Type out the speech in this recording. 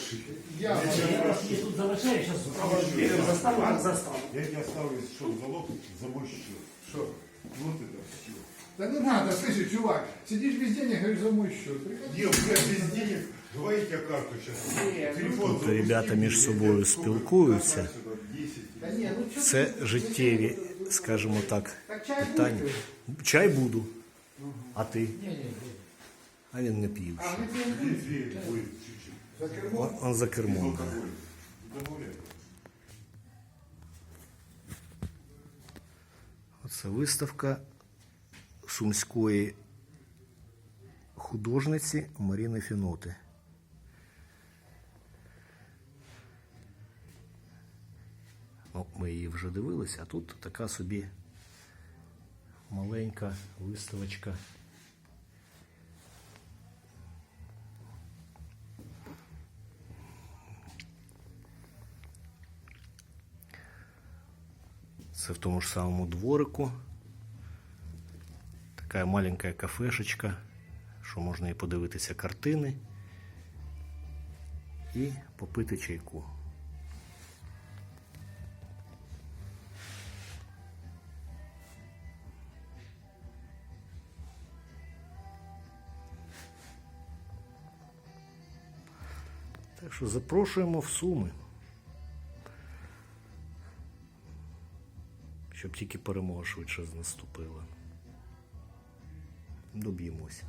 хороший. Я Я вас є тут залишаю, зараз заставу, так заставу. Я тебе оставлю, что залог за мой счет. Что? Вот это все. Да не надо, слышишь, чувак, сидишь без денег, говоришь, за мой счет. Приходи. Дел, блядь, без денег. Давай я тебе карту сейчас. Телефон Тобто ребята між собою спілкуються. Да не, ну что Це життєві, скажімо так, Так чай питання. будет? Чай буду. А ти? Не, не, не. А він не п'є. А, ще. мы тебе будем будет чуть-чуть. За. Он, за кермом. Оце виставка сумської художниці Маріни Фіноти. Ну, ми її вже дивилися, а тут така собі маленька виставочка. Це в тому ж самому дворику. Така маленька кафешечка, що можна і подивитися картини і попити чайку. Так що запрошуємо в Суми. Щоб тільки перемога швидше наступила. Доб'ємося.